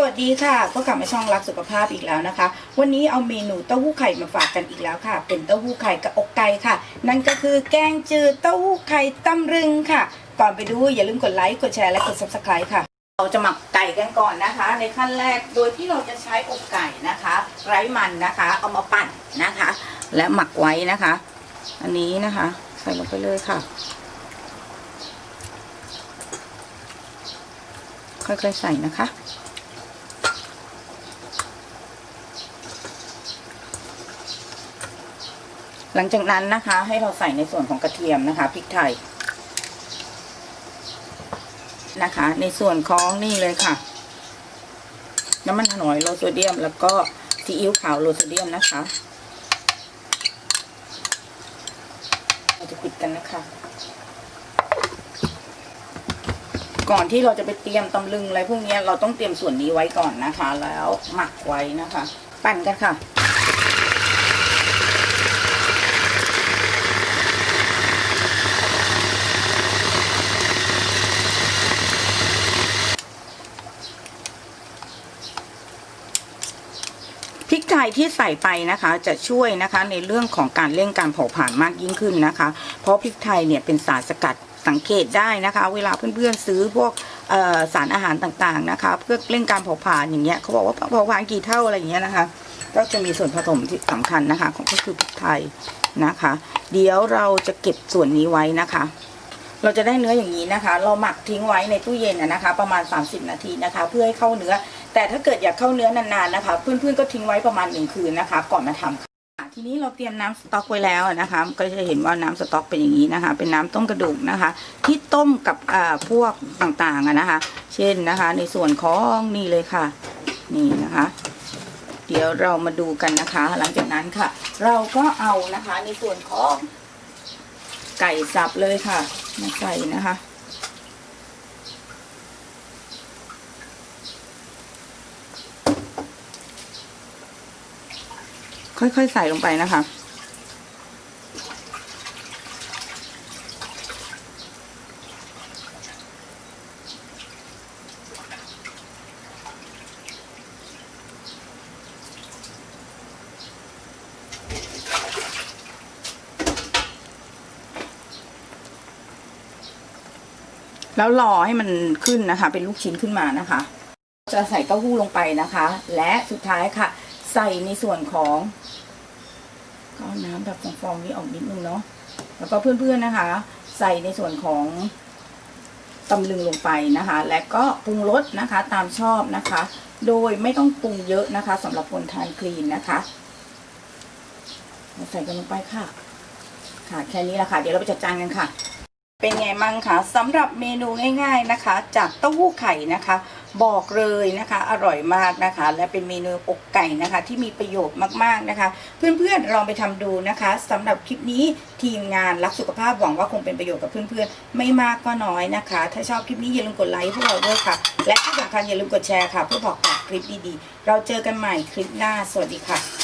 สวัสดีค่ะ ก็กลับมาช่องรักสุขภาพอีกแล้วนะคะ วันนี้เอาเมนูเต้าหู้ไข่มาฝากกันอีกแล้วค่ะ เป็นเต้าหู้ไข่กับอกไก่ค่ะ นั่นก็คือแกงจืดเต้าหู้ไข่ตำรึงค่ะ ก่อนไปดูอย่าลืมกดไลค์ กดแชร์ และกด subscribe ค่ะ เราจะหมักไก่กันก่อนนะคะ ในขั้นแรกโดยที่เราจะใช้อกไก่นะคะ ไร้มันนะคะ เอามาปั่นนะคะ และหมักไว้นะคะ อันนี้นะคะ ใส่ลงไปเลยค่ะ ค่อยๆใส่นะคะ หลังจากนั้นนะคะ ให้เราใส่ในส่วนของกระเทียมนะคะพริกไทยนะคะ ในส่วนของนี่เลยค่ะ น้ำมันหน่อยโลโซเดียม แล้วก็ซีอิ๊วขาวโลโซเดียมนะคะเราจะปิดกันนะคะ ก่อนที่เราจะไปเตรียมตำลึงอะไรพวกนี้เราต้องเตรียมส่วนนี้ไว้ก่อนนะคะ แล้วหมักไว้นะคะ ปั่นกันค่ะ ไทยที่ใส่ไปนะคะจะช่วยนะคะในเรื่องของการเร่งการเผาผลาญมากยิ่งขึ้นนะคะ เพราะพริกไทยเนี่ยเป็นสารสกัดสังเกตได้นะคะ เวลาเพื่อนๆซื้อพวกสารอาหารต่างๆนะคะ เพื่อเร่งการเผาผลาญอย่างเงี้ยเขาบอกว่าเผาผลาญกี่เท่าอะไรอย่างเงี้ยนะคะ ก็จะมีส่วนผสมที่สำคัญนะคะ ของก็คือพริกไทยนะคะ เดี๋ยวเราจะเก็บส่วนนี้ไว้นะคะเราจะได้เนื้ออย่างนี้นะคะ เราหมักทิ้งไว้ในตู้เย็นนะนะคะ ประมาณ 30 นาทีนะคะ เพื่อให้เข้าเนื้อ แต่ถ้าเกิดอยากเข้าเนื้อนานๆนะคะ เพื่อนๆก็ทิ้งไว้ประมาณหนึ่งคืนนะคะ ก่อนมาทำค่ะทีนี้เราเตรียมน้ำสต๊อกไว้แล้วนะคะ ก็จะเห็นว่าน้ำสต๊อกเป็นอย่างนี้นะคะ เป็นน้ำต้มกระดูกนะคะ ที่ต้มกับอ่าพวกต่างๆนะคะ เช่นนะคะ ในส่วนของนี่เลยค่ะ นี่นะคะ เดี๋ยวเรามาดูกันนะคะ หลังจากนั้นค่ะ เราก็เอานะคะในส่วนของไก่สับเลยค่ะมาใส่นะคะ ค่อยๆใส่ลงไปนะคะ แล้วรอให้มันขึ้นนะคะ เป็นลูกชิ้นขึ้นมานะคะ จะใส่เต้าหู้ลงไปนะคะ และสุดท้ายค่ะ ใส่ในส่วนของก็เอาน้ำแบบฟองๆนี้ออกนิดนึงเนาะแล้วก็เพื่อนๆนะคะ ใส่ในส่วนของตำลึงลงไปนะคะ และก็ปรุงรสนะคะ ตามชอบนะคะ โดยไม่ต้องปรุงเยอะนะคะสำหรับคนทานคลีนนะคะใส่กันลงไปค่ะ ค่ะแค่นี้แหละค่ะ เดี๋ยวเราไปจัดจานกันค่ะ เป็นไงมั่งคะสำหรับเมนูง่าย ๆนะคะ จากเต้าหู้ไข่นะคะ บอกเลยนะคะ อร่อยมากนะคะ และเป็นเมนูอกไก่นะคะ ที่มีประโยชน์มากๆนะคะ เพื่อนๆลองไปทำดูนะคะสำหรับคลิปนี้ทีมงานรักสุขภาพหวังว่าคงเป็นประโยชน์กับเพื่อนๆ ไม่มากก็น้อยนะคะ ถ้าชอบคลิปนี้อย่าลืมกดไลค์พวกเราด้วยค่ะ และที่สำคัญอย่าลืมกดแชร์ค่ะ เพื่อบอกต่อคลิปดีๆ เราเจอกันใหม่คลิปหน้าสวัสดีค่ะ